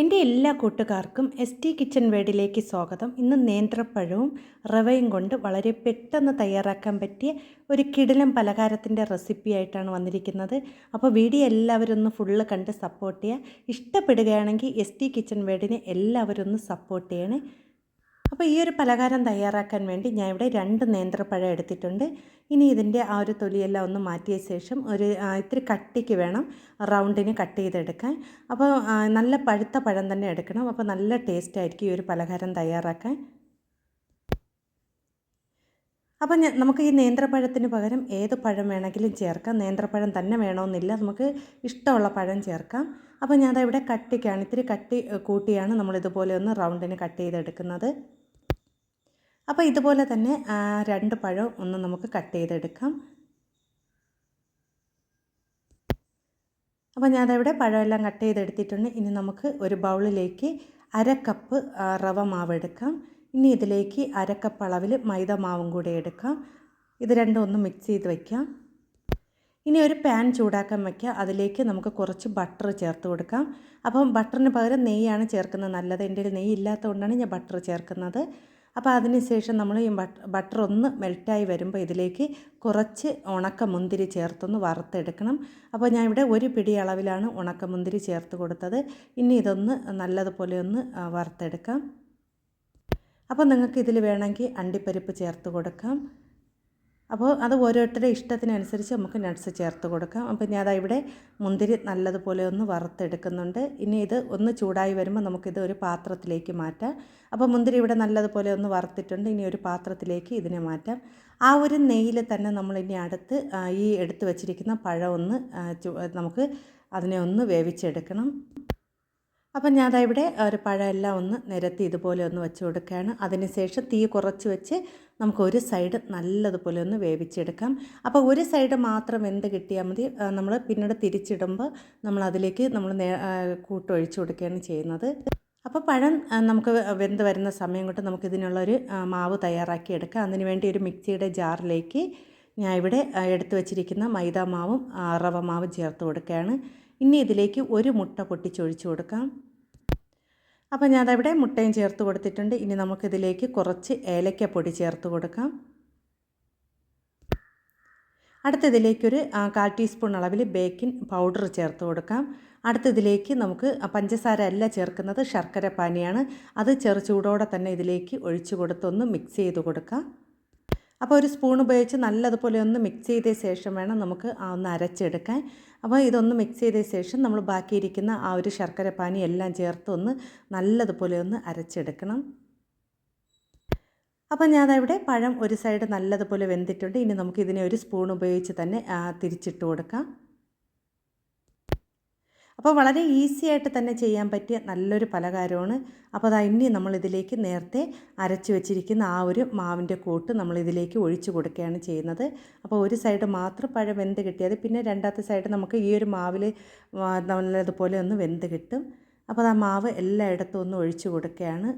എന്റെ എല്ലാ കൂട്ടുകാർക്കും എസ് ടി കിച്ചൺ വേഡിലേക്ക് സ്വാഗതം. ഇന്ന് നേന്ത്രപ്പഴവും റവയും കൊണ്ട് വളരെ പെട്ടെന്ന് തയ്യാറാക്കാൻ പറ്റിയ ഒരു കിടിലം പലഹാരത്തിന്റെ റെസിപ്പി ആയിട്ടാണ് വന്നിരിക്കുന്നത്. അപ്പോൾ വീഡിയോ എല്ലാവരും ഒന്ന് ഫുള്ള് കണ്ട് സപ്പോർട്ട് ചെയ്യുക. ഇഷ്ടപ്പെടുകയാണെങ്കിൽ എസ് ടി കിച്ചൺ വേഡിനെ എല്ലാവരും ഒന്ന് സപ്പോർട്ട് ചെയ്യണേ. അപ്പോൾ ഈ ഒരു പലഹാരം തയ്യാറാക്കാൻ വേണ്ടി ഞാൻ ഇവിടെ രണ്ട് നേന്ത്രപ്പഴം എടുത്തിട്ടുണ്ട്. ഇനി ഇതിന്റെ ആ ഒരു തൊലിയെല്ലാം ഒന്ന് മാറ്റിയ ശേഷം ഒരു ഇത്തിരി കട്ടിക്ക് വേണം റൗണ്ടിന് കട്ട് ചെയ്തെടുക്കാൻ. അപ്പോൾ നല്ല പഴുത്ത പഴം തന്നെ എടുക്കണം. അപ്പോൾ നല്ല ടേസ്റ്റ് ആയിരിക്കും ഈ ഒരു പലഹാരം തയ്യാറാക്കാൻ. അപ്പോൾ ഞാൻ നമുക്ക് ഈ നേന്ത്രപ്പഴത്തിന് പകരം ഏത് പഴം വേണമെങ്കിലും ചേർക്കാം. നേന്ത്രപ്പഴം തന്നെ വേണമെന്നില്ല. നമുക്ക് ഇഷ്ടമുള്ള പഴം ചേർക്കാം. അപ്പോൾ ഞാൻ ഇവിടെ കട്ടിക്കാണ്. ഇത്തിരി കട്ടി കൂട്ടിയാണ് നമ്മളിതുപോലെ ഒന്ന് റൗണ്ടിന് കട്ട് ചെയ്തെടുക്കുന്നത്. അപ്പോൾ ഇതുപോലെ തന്നെ രണ്ട് പഴം ഒന്ന് നമുക്ക് കട്ട് ചെയ്തെടുക്കാം. അപ്പോൾ ഞാനവിടെ പഴമെല്ലാം കട്ട് ചെയ്തെടുത്തിട്ടുണ്ട്. ഇനി നമുക്ക് ഒരു ബൗളിലേക്ക് അര കപ്പ് റവ മാവ് എടുക്കാം. ഇനി ഇതിലേക്ക് അര കപ്പ് അളവിൽ മൈദ മാവും കൂടി എടുക്കാം. ഇത് രണ്ടും ഒന്ന് മിക്സ് ചെയ്ത് വയ്ക്കാം ഇനി ഒരു പാൻ ചൂടാക്കാൻ വയ്ക്കുക അതിലേക്ക് നമുക്ക് കുറച്ച് ബട്ടർ ചേർത്ത് കൊടുക്കാം. അപ്പം ബട്ടറിന് പകരം നെയ്യാണ് ചേർക്കുന്നത്. നല്ലത്. എന്റെ നെയ്യ് ഇല്ലാത്തതുകൊണ്ടാണ് ഞാൻ ബട്ടർ ചേർക്കുന്നത്. അപ്പോൾ അതിന് ശേഷം നമ്മൾ ഈ ബട്ടർ ഒന്ന് മെൽറ്റായി വരുമ്പോൾ ഇതിലേക്ക് കുറച്ച് ഉണക്കമുന്തിരി ചേർത്തൊന്ന് വറുത്തെടുക്കണം. അപ്പോൾ ഞാൻ ഇവിടെ ഒരു പിടി അളവിലാണ് ഉണക്കമുന്തിരി ചേർത്ത് കൊടുത്തത്. ഇനി ഇതൊന്ന് നല്ലതുപോലെ ഒന്ന് വറുത്തെടുക്കാം. അപ്പോൾ നിങ്ങൾക്ക് ഇതിൽ വേണമെങ്കിൽ അണ്ടിപ്പരിപ്പ് ചേർത്ത് കൊടുക്കാം. അപ്പോൾ അത് ഓരോരുത്തരുടെ ഇഷ്ടത്തിനനുസരിച്ച് നമുക്ക് നട്ട്സ് ചേർത്ത് കൊടുക്കാം. അപ്പോൾ ഞാൻ ഇവിടെ മുന്തിരി നല്ലതുപോലെ ഒന്ന് വറുത്തെടുക്കുന്നുണ്ട്. ഇനി ഇത് ഒന്ന് ചൂടായി വരുമ്പോൾ നമുക്കിത് ഒരു പാത്രത്തിലേക്ക് മാറ്റാം. അപ്പോൾ മുന്തിരി ഇവിടെ നല്ലതുപോലെ ഒന്ന് വറുത്തിട്ടുണ്ട്. ഇനി ഒരു പാത്രത്തിലേക്ക് ഇതിനെ മാറ്റാം. ആ ഒരു നെയ്യിൽ തന്നെ നമ്മൾ ഇനി അടുത്ത് ഈ എടുത്ത് വെച്ചിരിക്കുന്ന പഴം ഒന്ന് നമുക്ക് അതിനെ ഒന്ന് വേവിച്ചെടുക്കണം. അപ്പം ഞാൻ ഇവിടെ ഒരു പഴമെല്ലാം ഒന്ന് നിരത്തി ഇതുപോലെ ഒന്ന് വെച്ച് കൊടുക്കുകയാണ്. അതിനുശേഷം തീ കുറച്ച് വെച്ച് നമുക്ക് ഒരു സൈഡ് നല്ലതുപോലെ ഒന്ന് വേവിച്ചെടുക്കാം. അപ്പോൾ ഒരു സൈഡ് മാത്രം വെന്ത് കിട്ടിയാൽ മതി. നമ്മൾ പിന്നീട് തിരിച്ചിടുമ്പോൾ നമ്മൾ അതിലേക്ക് നമ്മൾ കൂട്ടൊഴിച്ച് കൊടുക്കുകയാണ് ചെയ്യുന്നത്. അപ്പോൾ പഴം നമുക്ക് വെന്ത് വരുന്ന സമയം കൊണ്ട് നമുക്ക് ഇതിനുള്ളൊരു മാവ് തയ്യാറാക്കി എടുക്കാം. അതിനുവേണ്ടി ഒരു മിക്സിയുടെ ജാറിലേക്ക് ഞാൻ ഇവിടെ എടുത്തു വച്ചിരിക്കുന്ന മൈദാ മാവും റവ മാവും ചേർത്ത് കൊടുക്കുകയാണ്. ഇനി ഇതിലേക്ക് ഒരു മുട്ട പൊട്ടിച്ചൊഴിച്ച് കൊടുക്കാം. അപ്പോൾ ഞാൻ അതവിടെ മുട്ടയും ചേർത്ത് കൊടുത്തിട്ടുണ്ട്. ഇനി നമുക്കിതിലേക്ക് കുറച്ച് ഏലക്കപ്പൊടി ചേർത്ത് കൊടുക്കാം. അടുത്തതിലേക്കൊരു കാൽ ടീസ്പൂൺ അളവിൽ ബേക്കിംഗ് പൗഡർ ചേർത്ത് കൊടുക്കാം. അടുത്തതിലേക്ക് നമുക്ക് പഞ്ചസാര അല്ല ചേർക്കുന്നത് ശർക്കര പാനിയാണ്. അത് ചെറു ചൂടോടെ തന്നെ ഇതിലേക്ക് ഒഴിച്ചു കൊടുത്തൊന്ന് മിക്സ് ചെയ്ത് കൊടുക്കാം. അപ്പോൾ ഒരു സ്പൂൺ ഉപയോഗിച്ച് നല്ലതുപോലെ ഒന്ന് മിക്സ് ചെയ്ത ശേഷം വേണം നമുക്ക് ഒന്ന് അരച്ചെടുക്കാൻ. അപ്പോൾ ഇതൊന്ന് മിക്സ് ചെയ്ത ശേഷം നമ്മൾ ബാക്കിയിരിക്കുന്ന ആ ഒരു ശർക്കര പാനി എല്ലാം ചേർത്ത് ഒന്ന് നല്ലതുപോലെ ഒന്ന് അരച്ചെടുക്കണം. അപ്പോൾ ഞാൻ ഇവിടെ പഴം ഒരു സൈഡ് നല്ലതുപോലെ വെന്തിട്ടുണ്ട്. ഇനി നമുക്ക് ഇതിനെ ഒരു സ്പൂൺ ഉപയോഗിച്ച് തന്നെ തിരിച്ചിട്ട് കൊടുക്കാം. അപ്പോൾ വളരെ ഈസി ആയിട്ട് തന്നെ ചെയ്യാൻ പറ്റിയ നല്ലൊരു പലഹാരമാണ്. അപ്പോൾ അതാ ഇനി നമ്മൾ ഇതിലേക്ക് നേരത്തെ അരച്ച് വെച്ചിരിക്കുന്ന ആ ഒരു മാവിന്റെ കൂട്ട് നമ്മൾ ഇതിലേക്ക് ഒഴിച്ചു കൊടുക്കുകയാണ് ചെയ്യുന്നത്. അപ്പോൾ ഒരു സൈഡ് മാത്രം പഴം വെന്ത് കിട്ടിയത് പിന്നെ രണ്ടാമത്തെ സൈഡ് നമുക്ക് ഈ ഒരു മാവിൽ നല്ലതുപോലെ ഒന്ന് വെന്ത് കിട്ടും. അപ്പോൾ ആ മാവ് എല്ലായിടത്തും ഒന്ന് ഒഴിച്ചു കൊടുക്കുകയാണ്.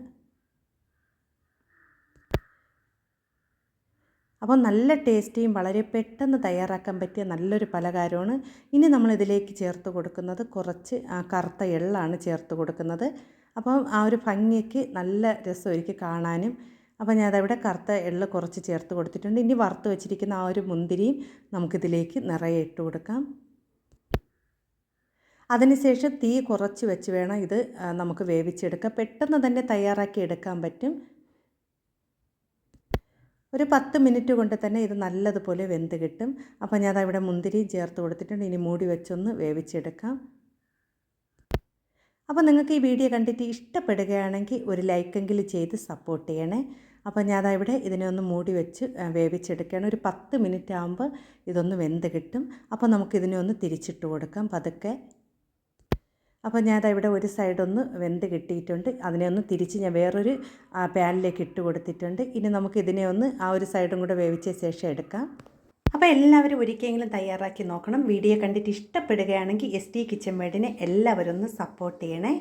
അപ്പോൾ നല്ല ടേസ്റ്റിയും വളരെ പെട്ടെന്ന് തയ്യാറാക്കാൻ പറ്റിയ നല്ലൊരു പലഹാരമാണ്. ഇനി നമ്മളിതിലേക്ക് ചേർത്ത് കൊടുക്കുന്നത് കുറച്ച് കറുത്ത എള്ളാണ് ചേർത്ത് കൊടുക്കുന്നത്. അപ്പം ആ ഒരു ഭംഗിക്ക് നല്ല രസമായിരിക്കും കാണാനും. അപ്പോൾ ഞാൻ അതവിടെ കറുത്ത എള്ള് കുറച്ച് ചേർത്ത് കൊടുത്തിട്ടുണ്ട്. ഇനി വറുത്ത് വെച്ചിരിക്കുന്ന ആ ഒരു മുന്തിരിയും നമുക്കിതിലേക്ക് നിറയെ ഇട്ട് കൊടുക്കാം. അതിനുശേഷം തീ കുറച്ച് വെച്ച് വേണം ഇത് നമുക്ക് വേവിച്ചെടുക്കാം പെട്ടെന്ന് തന്നെ തയ്യാറാക്കി എടുക്കാൻ പറ്റും. ഒരു പത്ത് മിനിറ്റ് കൊണ്ട് തന്നെ ഇത് നല്ലതുപോലെ വെന്ത് കിട്ടും. അപ്പോൾ ഞാൻ അവിടെ മുന്തിരിയും ചേർത്ത് കൊടുത്തിട്ടുണ്ട്. ഇനി മൂടി വെച്ചൊന്ന് വേവിച്ചെടുക്കാം. അപ്പോൾ നിങ്ങൾക്ക് ഈ വീഡിയോ കണ്ടിട്ട് ഇഷ്ടപ്പെടുകയാണെങ്കിൽ ഒരു ലൈക്കെങ്കിലും ചെയ്ത് സപ്പോർട്ട് ചെയ്യണേ. അപ്പോൾ ഞാൻ ഇവിടെ ഇതിനെ ഒന്ന് മൂടി വെച്ച് വേവിച്ചെടുക്കുകയാണ്. ഒരു പത്ത് മിനിറ്റ് ആകുമ്പോൾ ഇതൊന്ന് വെന്ത് കിട്ടും. അപ്പോൾ നമുക്കിതിനെ ഒന്ന് തിരിച്ചിട്ട് കൊടുക്കാം പതുക്കെ. അപ്പോൾ ദാ ഇവിടെ ഒരു സൈഡൊന്ന് വെന്ത് കിട്ടിയിട്ടുണ്ട്. അതിനെ ഒന്ന് തിരിച്ച് ഞാൻ വേറൊരു പാനിലേക്ക് ഇട്ട് കൊടുത്തിട്ടുണ്ട്. ഇനി നമുക്ക് ഇതിനെ ഒന്ന് ആ ഒരു സൈഡും കൂടെ വേവിച്ച ശേഷം എടുക്കാം. അപ്പോൾ എല്ലാവരും ഒരിക്കലെങ്കിലും തയ്യാറാക്കി നോക്കണം. വീഡിയോ കണ്ടിട്ട് ഇഷ്ടപ്പെടുകയാണെങ്കിൽ എസ് ടി കിച്ചൻ വേർഡിനെ എല്ലാവരും ഒന്ന് സപ്പോർട്ട് ചെയ്യണേ.